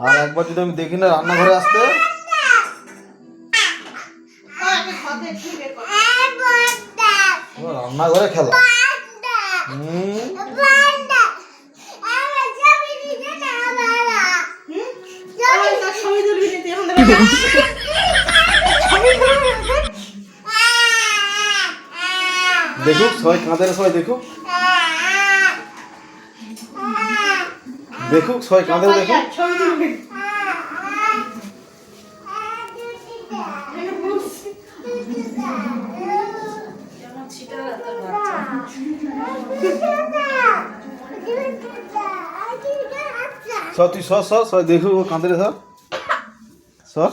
আর একবার যদি আমি দেখি না রান্নাঘরে আসতে? রান্নাঘরে খেলা। হুম। দেখুক সবাই কাঁদে সবাই দেখুক। দেখুক সবাই কাঁদে দেখুক। সব তুই সর সর সবাই দেখুক কাঁদে সর। সর